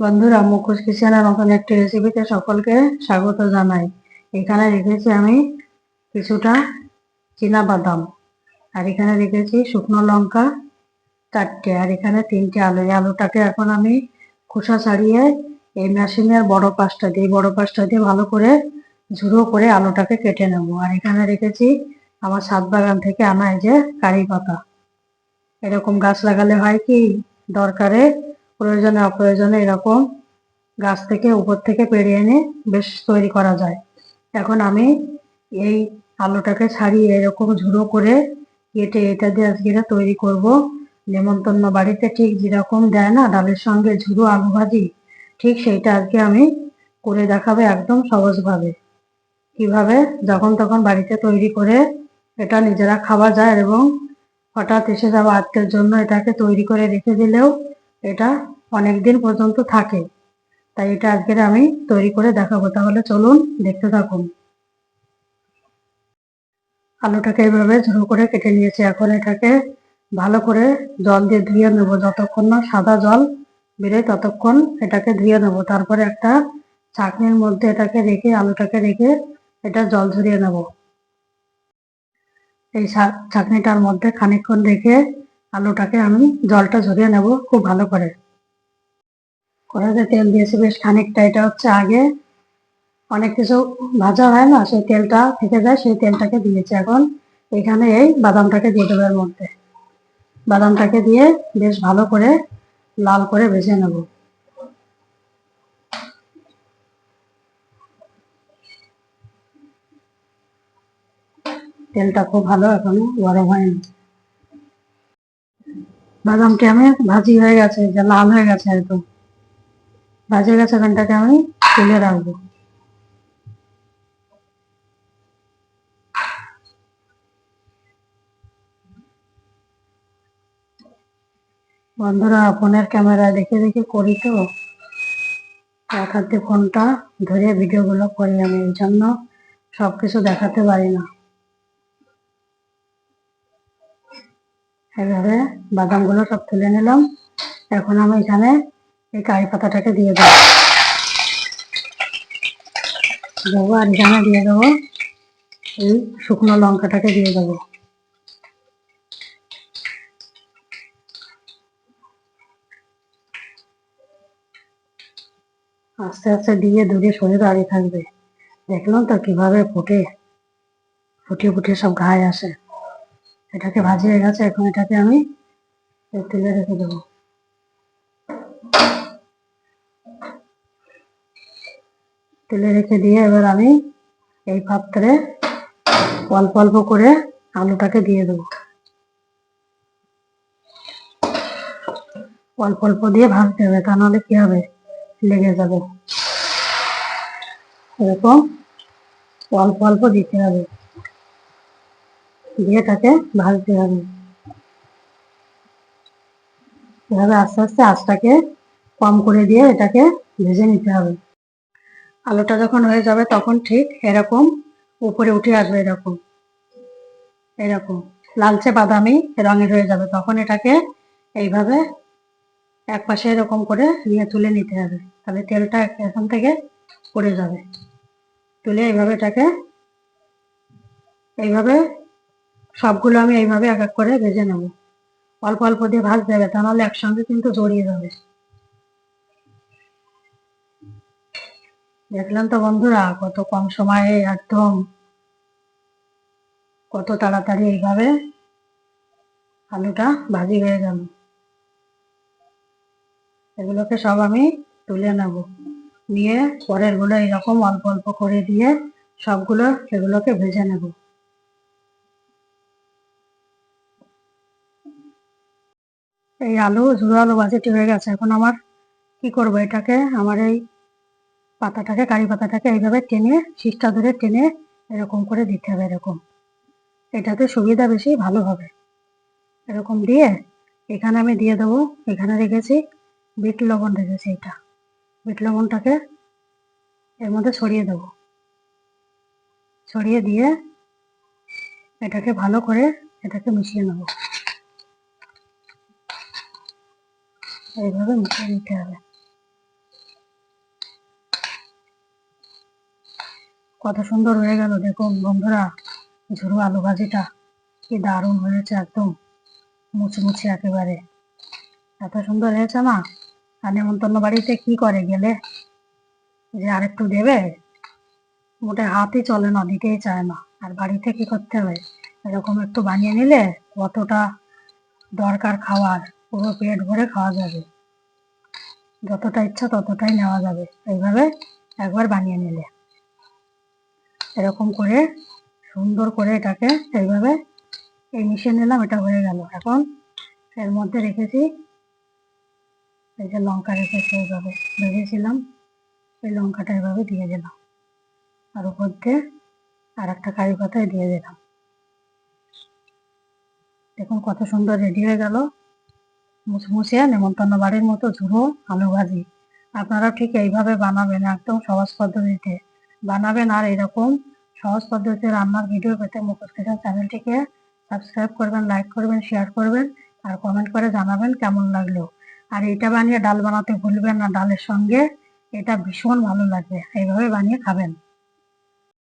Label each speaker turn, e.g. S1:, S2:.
S1: বন্ধুরা, মুখোশ কিচেনের নতুন একটি রেসিপিতে সকলকে স্বাগত জানাই। এখানে রেখেছি আমি কিছুটা চীনা বাদাম আর এখানে রেখেছি শুকনো লঙ্কা চারটে, আর এখানে তিনটে আলু। এই আলুটাকে এখন আমি খোসা ছাড়িয়ে এই মেশিনের বড় পাশটা দিয়ে বড় পাশটা দিয়ে ভালো করে ঝুড়ো করে আলুটাকে কেটে নেব। আর এখানে রেখেছি আমার ছাদ বাগান থেকে আনা এই যে কারি পাতা। এরকম গাছ লাগালে হয় কি, দরকারে প্রয়োজনে অপ্রয়োজনে এরকম গাছ থেকে উপর থেকে পেড়ে এনে বেশ তৈরি করা যায়। এখন আমি এই আলুটাকে ছাড়িয়ে এরকম ঝুড়ো করে কেটে এটা দিয়ে আজকে এটা তৈরি করব। নেমন্তন্ন বাড়িতে ঠিক যেরকম দেয় না, ডালের সঙ্গে ঝুড়ো আলু ভাজি, ঠিক সেইটা আজকে আমি করে দেখাবে একদম সহজভাবে। কীভাবে? যখন তখন বাড়িতে তৈরি করে এটা নিজেরা খাওয়া যায় এবং হঠাৎ এসে যাওয়া আত্মের জন্য এটাকে তৈরি করে রেখে দিলেও এটা অনেক দিন পর্যন্ত থাকে। তাই এটা আজকের আমি তৈরি করে দেখাবো। তাহলে চলুন দেখতে থাকুন। আলুটাকে এইভাবে ঝুড়ো করে কেটে নিয়েছি। এখন এটাকে ভালো করে জল দিয়ে ধুয়ে নেব। যতক্ষণ না সাদা জল বেরোয় ততক্ষণ এটাকে ধুয়ে নেব। তারপরে একটা চাটনির মধ্যে এটাকে রেখে, আলুটাকে রেখে এটা জল ঝরিয়ে নেব। এই চাটনিটার মধ্যে খানিকক্ষণ রেখে আলুটাকে আমি জলটা ঝরিয়ে নেব খুব ভালো করে। কড়াইতে তেল দিয়েছি বেশ খানিকটা, এটা হচ্ছে আগে অনেক কিছু ভাজা হয় না, সেই তেলটা থেকে যায়, সেই তেলটাকে দিয়েছি এখন। এখানে এই বাদামটাকে দিয়ে দেবো এর মধ্যে। বাদামটাকে দিয়ে বেশ ভালো করে লাল করে ভেজে নেব। তেলটা খুব ভালো এখনও গরম হয়নি। বাদামটি আমি ভাজি হয়ে গেছে যে লাল হয়ে গেছে একদম ভাজি গেছে এখানটাকে আমি তুলে রাখব। বন্ধুরা, ফোনের ক্যামেরা দেখে দেখে করি তো। এক ফোনটা ধরে ভিডিওগুলো করি আমি এই জন্য সবকিছু দেখাতে পারি না। এভাবে বাদামগুলো সব তুলে নিলাম। এখন আমি এখানে এই কারি পাতাটাকে দিয়ে দেবো। দেবো আর এখানে দিয়ে দেবো। এই শুকনো লঙ্কাটাকে দিয়ে দেবো। আস্তে আস্তে দিয়ে দূরে সরে দাঁড়িয়ে থাকবে। দেখলাম তো কীভাবে ফুটে। ফুটে ফুটে সব গায়ে আসে। এটাকে ভাজিয়ে গেছে, এখন এটাকে আমি তেলে রেখে দেবো। তেলে রেখে দিয়ে এবার আমি এই পাত্রে অল্প অল্প করে আলুটাকে দিয়ে দেবো। অল্প অল্প দিয়ে ভাজতে হবে, তা নাহলে কি হবে? লেগে যাবে। এরকম অল্প অল্প দিতে হবে। দিয়ে তাকে ভাজতে হবে। এভাবে আস্তে আস্তে আঁচটাকে কম করে দিয়ে এটাকে ভেজে নিতে হবে। আলুটা যখন হয়ে যাবে তখন ঠিক এরকম উপরে উঠে আসবে এরকম। এরকম। লালচে বাদামি রঙের হয়ে যাবে। তখন এটাকে এইভাবে এক পাশে এরকম করে নিয়ে তুলে নিতে হবে। তাহলে তেলটা এখান থেকে পড়ে যাবে। তুলে এইভাবে এটাকে এইভাবে সবগুলো আমি এইভাবে এক এক করে ভেজে নেব। অল্প অল্প দিয়ে ভাজতে হবে, তা নাহলে একসঙ্গে কিন্তু জড়িয়ে যাবে। দেখলাম তো বন্ধুরা, কত কম সময়ে একদম কত তাড়াতাড়ি এইভাবে আলুটা ভাজি হয়ে গেল। এগুলোকে সব আমি তুলে নেব। নিয়ে পরেরগুলো এরকম অল্প অল্প করে দিয়ে সবগুলো এগুলোকে ভেজে নেব। এই আলু ঝুড়ো আলু ভাজিটি হয়ে গেছে। এখন আমার কি করব? এটাকে আমার এই পাতাটাকে, কারি পাতাটাকে এইভাবে টেনে, শীষটা ধরে টেনে এরকম করে দিতে হবে এরকম। এটাতে সুবিধা বেশি, ভালো হবে। এরকম দিয়ে এখানে আমি দিয়ে দেবো, এখানে রেখেছি, বিট লবণ রেখেছি এটা। বিট লবণটাকে এর মধ্যে ছড়িয়ে দেব। ছড়িয়ে দিয়ে এটাকে ভালো করে এটাকে মিশিয়ে নেব। এইভাবে মিশিয়ে নিতে হবে। কত সুন্দর হয়ে গেল। দেখুন বন্ধুরা ঝুরু আলু ভাজিটা কি দারুণ হয়েছে একদম। মুচমুচে একেবারে। এত সুন্দর হয়েছে না আর নেমন্তন্ন বাড়িতে কি করে গেলে? যে আরেকটু দেবে? মোটে হাতই চলে না, দিতেই চায় না। আর বাড়িতে কি করতে হবে? এরকম একটু বানিয়ে নিলে কতটা দরকার খাওয়ার। পুরো পেট ভরে খাওয়া যাবে। যতটা ইচ্ছা ততটাই নেওয়া যাবে। এইভাবে একবার বানিয়ে নিলে। এরকম করে সুন্দর করে এটাকে এইভাবে এই মিশিয়ে নিলাম, এটা হয়ে গেল। এখন এর মধ্যে রেখেছি এই যে লঙ্কা রেখেছি এইভাবে, ভেজেছিলাম এই লঙ্কাটা এভাবে দিয়ে দিলাম। আর উপর দিয়ে আর একটা কারি পাতায় দিয়ে দিলাম। দেখুন কত সুন্দর রেডি হয়ে গেল। মুচমুচে নেমন্তন্ন বাড়ির মতো ঝুড়ো আলু ভাজি। আপনারাও ঠিক এইভাবে বানাবেন একদম সহজ পদ্ধতিতে। বানাবেন আর এরকম সহজ পদ্ধতিতে রান্নার ভিডিও পেতে মুখোশ কিচেন চ্যানেলটিকে সাবস্ক্রাইব করবেন লাইক করবেন শেয়ার করবেন, আর কমেন্ট করে জানাবেন কেমন লাগল। আর এটা বানিয়ে ডাল বানাতে ভুলবেন না, ডালের সঙ্গে। এটা ভীষণ ভালো লাগবে। এইভাবে বানিয়ে খাবেন।